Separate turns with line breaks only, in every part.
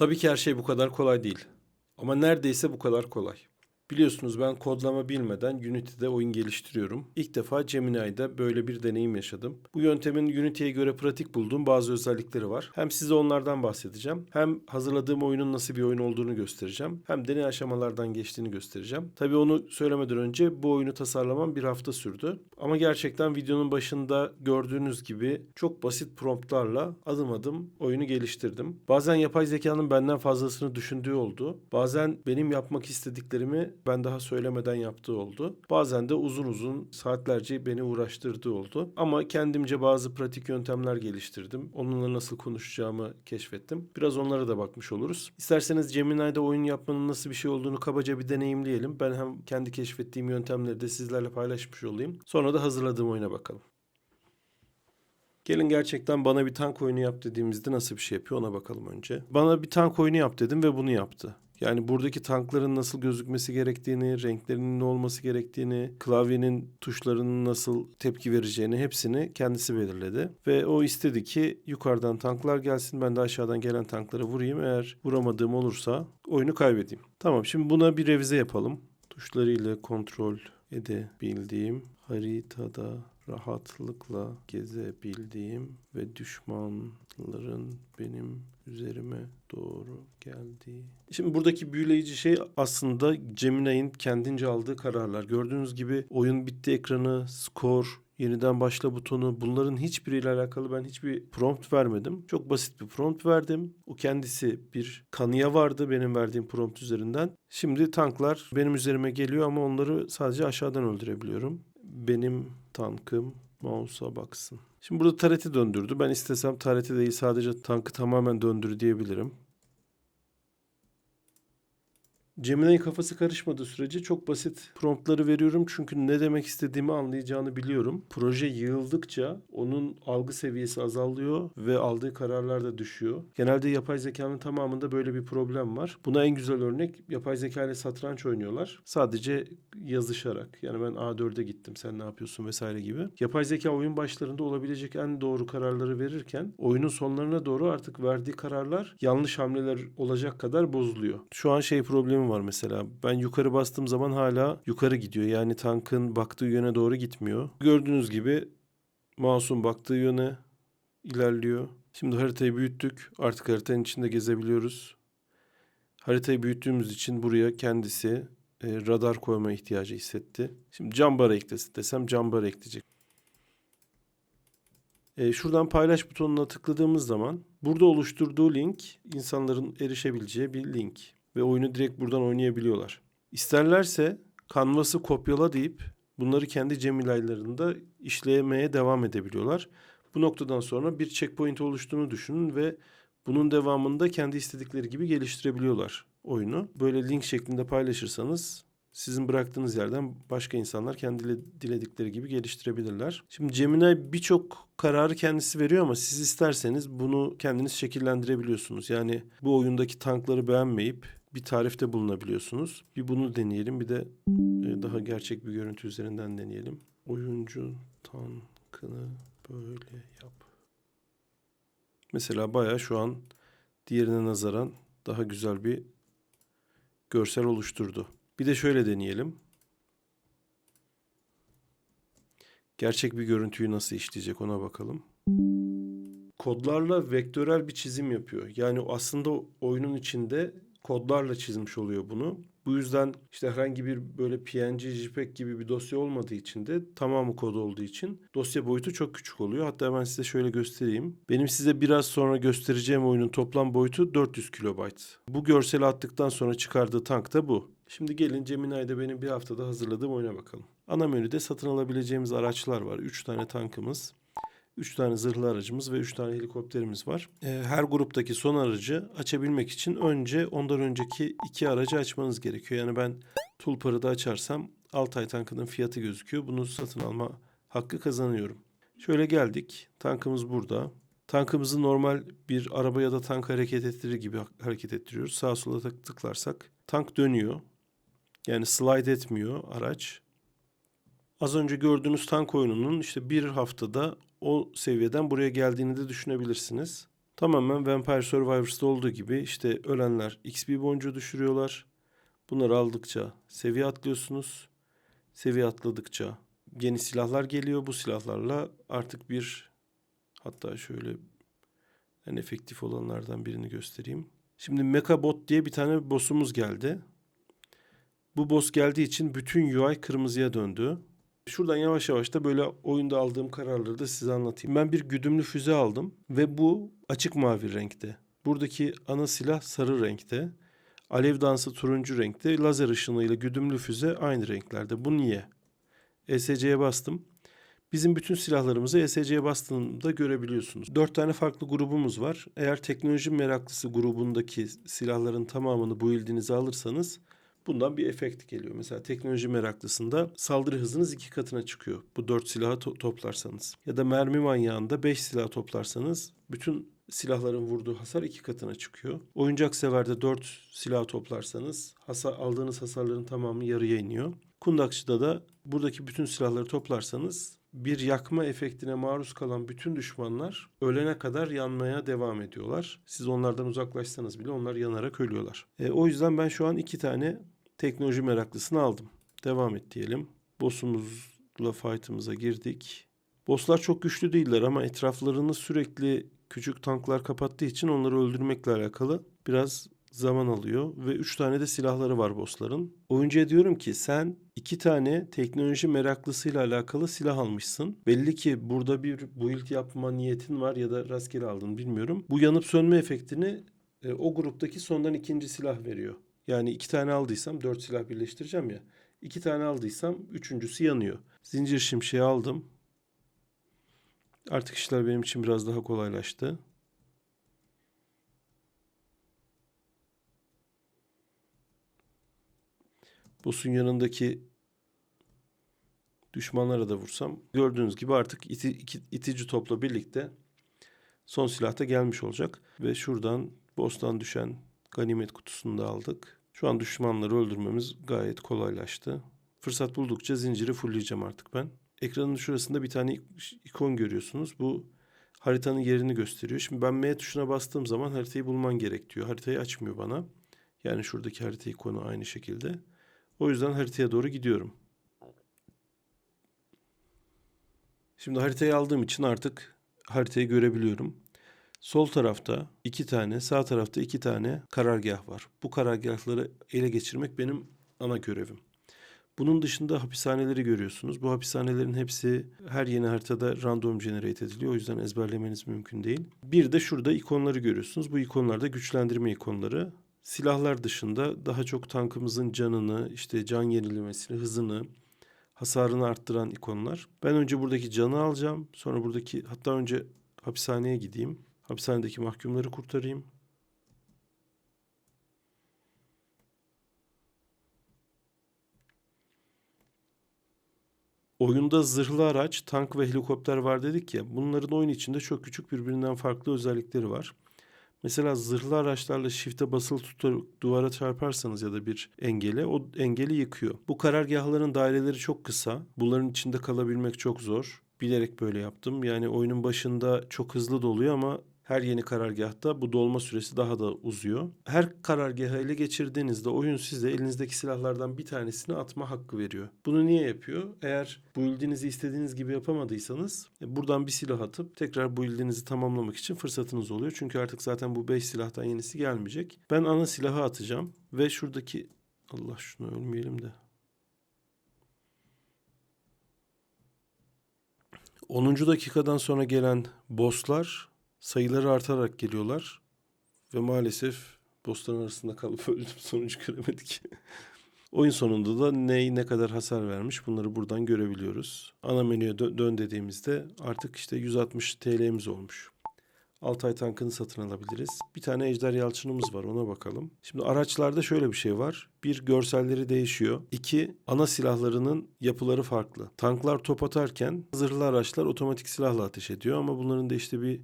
Tabii ki her şey bu kadar kolay değil. Ama neredeyse bu kadar kolay. Biliyorsunuz ben kodlama bilmeden Unity'de oyun geliştiriyorum. İlk defa Gemini'de böyle bir deneyim yaşadım. Bu yöntemin Unity'ye göre pratik bulduğum bazı özellikleri var. Hem size onlardan bahsedeceğim, hem hazırladığım oyunun nasıl bir oyun olduğunu göstereceğim, hem deney aşamalardan geçtiğini göstereceğim. Tabii onu söylemeden önce bu oyunu tasarlamam bir hafta sürdü. Ama gerçekten videonun başında gördüğünüz gibi çok basit promptlarla adım adım oyunu geliştirdim. Bazen yapay zekanın benden fazlasını düşündüğü oldu. Bazen benim yapmak istediklerimi ben daha söylemeden yaptığı oldu. Bazen de uzun uzun saatlerce beni uğraştırdığı oldu. Ama kendimce bazı pratik yöntemler geliştirdim. Onunla nasıl konuşacağımı keşfettim. Biraz onlara da bakmış oluruz. İsterseniz Gemini'de oyun yapmanın nasıl bir şey olduğunu kabaca bir deneyimleyelim. Ben hem kendi keşfettiğim yöntemleri de sizlerle paylaşmış olayım. Sonra da hazırladığım oyuna bakalım. Gelin gerçekten bana bir tank oyunu yap dediğimizde nasıl bir şey yapıyor ona bakalım önce. Bana bir tank oyunu yap dedim ve bunu yaptı. Yani buradaki tankların nasıl gözükmesi gerektiğini, renklerinin ne olması gerektiğini, klavyenin tuşlarının nasıl tepki vereceğini hepsini kendisi belirledi. Ve o istedi ki yukarıdan tanklar gelsin ben de aşağıdan gelen tanklara vurayım. Eğer vuramadığım olursa oyunu kaybedeyim. Tamam şimdi buna bir revize yapalım. Tuşlarıyla kontrol edebildiğim haritada rahatlıkla gezebildiğim ve düşmanların benim üzerime doğru geldiği. Şimdi buradaki büyüleyici şey aslında Gemini'nin kendince aldığı kararlar. Gördüğünüz gibi oyun bitti ekranı, skor, yeniden başla butonu bunların hiçbiriyle alakalı ben hiçbir prompt vermedim. Çok basit bir prompt verdim. O kendisi bir kanıya vardı benim verdiğim prompt üzerinden. Şimdi tanklar benim üzerime geliyor ama onları sadece aşağıdan öldürebiliyorum. Benim tankım mouse'a baksın. Şimdi burada tareti döndürdü. Ben istesem tareti değil sadece tankı tamamen döndür diyebilirim. Gemini'nin kafası karışmadığı sürece çok basit promptları veriyorum. Çünkü ne demek istediğimi anlayacağını biliyorum. Proje yığıldıkça onun algı seviyesi azalıyor ve aldığı kararlar da düşüyor. Genelde yapay zekanın tamamında böyle bir problem var. Buna en güzel örnek yapay zeka ile satranç oynuyorlar. Sadece yazışarak. Yani ben A4'e gittim sen ne yapıyorsun vesaire gibi. Yapay zeka oyun başlarında olabilecek en doğru kararları verirken oyunun sonlarına doğru artık verdiği kararlar yanlış hamleler olacak kadar bozuluyor. Şu an şey problemi var mesela. Ben yukarı bastığım zaman hala yukarı gidiyor. Yani tankın baktığı yöne doğru gitmiyor. Gördüğünüz gibi mouse'un baktığı yöne ilerliyor. Şimdi haritayı büyüttük. Artık haritanın içinde gezebiliyoruz. Haritayı büyüttüğümüz için buraya kendisi e, radar koyma ihtiyacı hissetti. Şimdi cam bar eklesin desem cam bar ekleyecek. E, şuradan paylaş butonuna tıkladığımız zaman burada oluşturduğu link insanların erişebileceği bir link ve oyunu direkt buradan oynayabiliyorlar. İsterlerse Canvas'ı kopyala deyip bunları kendi Gemini'larında işlemeye devam edebiliyorlar. Bu noktadan sonra bir checkpoint oluştuğunu düşünün ve bunun devamında kendi istedikleri gibi geliştirebiliyorlar oyunu. Böyle link şeklinde paylaşırsanız sizin bıraktığınız yerden başka insanlar kendi dile- diledikleri gibi geliştirebilirler. Şimdi Gemini birçok kararı kendisi veriyor ama siz isterseniz bunu kendiniz şekillendirebiliyorsunuz. Yani bu oyundaki tankları beğenmeyip bir tarifte bulunabiliyorsunuz. Bir bunu deneyelim bir de e, daha gerçek bir görüntü üzerinden deneyelim. Oyuncu tankını böyle yap. Mesela bayağı şu an diğerine nazaran daha güzel bir görsel oluşturdu. Bir de şöyle deneyelim. Gerçek bir görüntüyü nasıl işleyecek ona bakalım. Kodlarla vektörel bir çizim yapıyor. Yani aslında oyunun içinde kodlarla çizmiş oluyor bunu. Bu yüzden işte herhangi bir böyle PNG, JPEG gibi bir dosya olmadığı için de tamamı kod olduğu için dosya boyutu çok küçük oluyor. Hatta ben size şöyle göstereyim. Benim size biraz sonra göstereceğim oyunun toplam boyutu 400 kilobayt. Bu görseli attıktan sonra çıkardığı tank da bu. Şimdi gelin Gemini'de benim bir haftada hazırladığım oyuna bakalım. Ana menüde satın alabileceğimiz araçlar var. 3 tane tankımız, 3 tane zırhlı aracımız ve 3 tane helikopterimiz var. Ee, her gruptaki son aracı açabilmek için önce ondan önceki iki aracı açmanız gerekiyor. Yani ben Tulpar'ı da açarsam Altay tankının fiyatı gözüküyor. Bunu satın alma hakkı kazanıyorum. Şöyle geldik. Tankımız burada. Tankımızı normal bir araba ya da tank hareket ettirir gibi hareket ettiriyoruz. Sağa sola tık- tıklarsak tank dönüyor. Yani slide etmiyor araç. Az önce gördüğünüz tank oyununun işte bir haftada o seviyeden buraya geldiğini de düşünebilirsiniz. Tamamen Vampire Survivors'ta olduğu gibi işte ölenler XP boncuğu düşürüyorlar. Bunları aldıkça seviye atlıyorsunuz. Seviye atladıkça yeni silahlar geliyor. Bu silahlarla artık bir hatta şöyle en efektif olanlardan birini göstereyim. Şimdi Mecha Bot diye bir tane boss'umuz geldi. Bu boss geldiği için bütün UI kırmızıya döndü. Şuradan yavaş yavaş da böyle oyunda aldığım kararları da size anlatayım. Ben bir güdümlü füze aldım ve bu açık mavi renkte. Buradaki ana silah sarı renkte. Alev dansı turuncu renkte. Lazer ışınıyla güdümlü füze aynı renklerde. Bu niye? ESC'ye bastım. Bizim bütün silahlarımızı ESC'ye bastığımda görebiliyorsunuz. Dört tane farklı grubumuz var. Eğer teknoloji meraklısı grubundaki silahların tamamını bu ildinize alırsanız bundan bir efekt geliyor. Mesela teknoloji meraklısında saldırı hızınız iki katına çıkıyor. Bu dört silahı to- toplarsanız. Ya da mermi manyağında beş silah toplarsanız bütün silahların vurduğu hasar iki katına çıkıyor. Oyuncak severde dört silah toplarsanız hasar, aldığınız hasarların tamamı yarıya iniyor. Kundakçıda da buradaki bütün silahları toplarsanız bir yakma efektine maruz kalan bütün düşmanlar ölene kadar yanmaya devam ediyorlar. Siz onlardan uzaklaşsanız bile onlar yanarak ölüyorlar. E, o yüzden ben şu an iki tane teknoloji meraklısını aldım. Devam et diyelim. Boss'umuzla fight'ımıza girdik. Bosslar çok güçlü değiller ama etraflarını sürekli küçük tanklar kapattığı için onları öldürmekle alakalı biraz zaman alıyor ve üç tane de silahları var bossların. Oyuncuya diyorum ki sen iki tane teknoloji meraklısıyla alakalı silah almışsın. Belli ki burada bir build yapma niyetin var ya da rastgele aldın bilmiyorum. Bu yanıp sönme efektini e, o gruptaki sondan ikinci silah veriyor. Yani iki tane aldıysam dört silah birleştireceğim ya. İki tane aldıysam üçüncüsü yanıyor. Zincir şimşeği aldım. Artık işler benim için biraz daha kolaylaştı. Boss'un yanındaki düşmanlara da vursam gördüğünüz gibi artık iti, iki- itici topla birlikte son silah da gelmiş olacak. Ve şuradan boss'tan düşen ganimet kutusunu da aldık. Şu an düşmanları öldürmemiz gayet kolaylaştı. Fırsat buldukça zinciri fullleyeceğim artık ben. Ekranın şurasında bir tane ikon görüyorsunuz. Bu haritanın yerini gösteriyor. Şimdi ben M tuşuna bastığım zaman haritayı bulman gerek diyor. Haritayı açmıyor bana. Yani şuradaki harita ikonu aynı şekilde. O yüzden haritaya doğru gidiyorum. Şimdi haritayı aldığım için artık haritayı görebiliyorum. Sol tarafta iki tane, sağ tarafta iki tane karargah var. Bu karargahları ele geçirmek benim ana görevim. Bunun dışında hapishaneleri görüyorsunuz. Bu hapishanelerin hepsi her yeni haritada random generate ediliyor. O yüzden ezberlemeniz mümkün değil. Bir de şurada ikonları görüyorsunuz. Bu ikonlar da güçlendirme ikonları. Silahlar dışında daha çok tankımızın canını, işte can yenilemesini, hızını, hasarını arttıran ikonlar. Ben önce buradaki canı alacağım. Sonra buradaki hatta önce hapishaneye gideyim. Hapishanedeki mahkumları kurtarayım. Oyunda zırhlı araç, tank ve helikopter var dedik ya. Bunların oyun içinde çok küçük birbirinden farklı özellikleri var. Mesela zırhlı araçlarla shift'e basılı tutarak duvara çarparsanız ya da bir engele o engeli yıkıyor. Bu karargahların daireleri çok kısa. Bunların içinde kalabilmek çok zor. Bilerek böyle yaptım. Yani oyunun başında çok hızlı doluyor ama her yeni karargahta bu dolma süresi daha da uzuyor. Her karargahı ele geçirdiğinizde oyun size elinizdeki silahlardan bir tanesini atma hakkı veriyor. Bunu niye yapıyor? Eğer build'inizi istediğiniz gibi yapamadıysanız e, buradan bir silah atıp tekrar build'inizi tamamlamak için fırsatınız oluyor. Çünkü artık zaten bu 5 silahtan yenisi gelmeyecek. Ben ana silahı atacağım ve şuradaki Allah şunu ölmeyelim de. 10. dakikadan sonra gelen bosslar sayıları artarak geliyorlar. Ve maalesef bossların arasında kalıp öldüm. Sonucu göremedik. Oyun sonunda da ney ne kadar hasar vermiş bunları buradan görebiliyoruz. Ana menüye dö- dön dediğimizde artık işte 160 TL'miz olmuş. Altay tankını satın alabiliriz. Bir tane ejder yalçınımız var ona bakalım. Şimdi araçlarda şöyle bir şey var. Bir görselleri değişiyor. İki ana silahlarının yapıları farklı. Tanklar top atarken zırhlı araçlar otomatik silahla ateş ediyor ama bunların da işte bir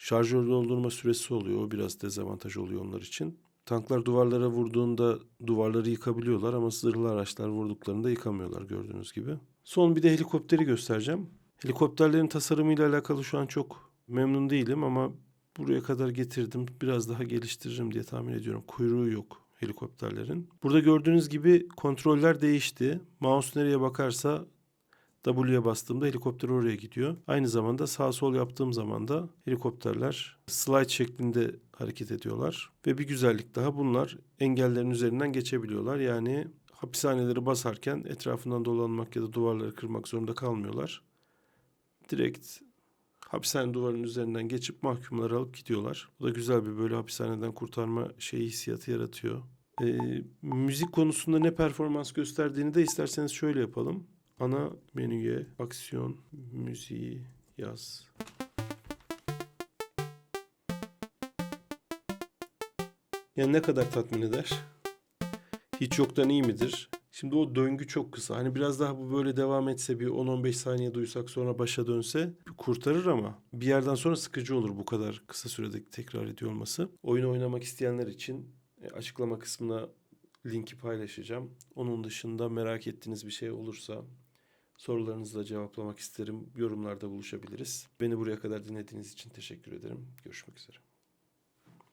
şarjör doldurma süresi oluyor. O biraz dezavantaj oluyor onlar için. Tanklar duvarlara vurduğunda duvarları yıkabiliyorlar ama zırhlı araçlar vurduklarında yıkamıyorlar gördüğünüz gibi. Son bir de helikopteri göstereceğim. Helikopterlerin tasarımıyla alakalı şu an çok memnun değilim ama buraya kadar getirdim. Biraz daha geliştiririm diye tahmin ediyorum. Kuyruğu yok helikopterlerin. Burada gördüğünüz gibi kontroller değişti. Mouse nereye bakarsa W'ye bastığımda helikopter oraya gidiyor. Aynı zamanda sağ sol yaptığım zaman da helikopterler slide şeklinde hareket ediyorlar. Ve bir güzellik daha bunlar engellerin üzerinden geçebiliyorlar. Yani hapishaneleri basarken etrafından dolanmak ya da duvarları kırmak zorunda kalmıyorlar. Direkt hapishane duvarının üzerinden geçip mahkumları alıp gidiyorlar. Bu da güzel bir böyle hapishaneden kurtarma şeyi hissiyatı yaratıyor. Ee, müzik konusunda ne performans gösterdiğini de isterseniz şöyle yapalım. Ana menüye aksiyon müziği yaz. Yani ne kadar tatmin eder? Hiç yoktan iyi midir? Şimdi o döngü çok kısa. Hani biraz daha bu böyle devam etse bir 10-15 saniye duysak sonra başa dönse kurtarır ama bir yerden sonra sıkıcı olur bu kadar kısa sürede tekrar ediyor olması. Oyun oynamak isteyenler için e, açıklama kısmına linki paylaşacağım. Onun dışında merak ettiğiniz bir şey olursa sorularınızı da cevaplamak isterim. Yorumlarda buluşabiliriz. Beni buraya kadar dinlediğiniz için teşekkür ederim. Görüşmek üzere.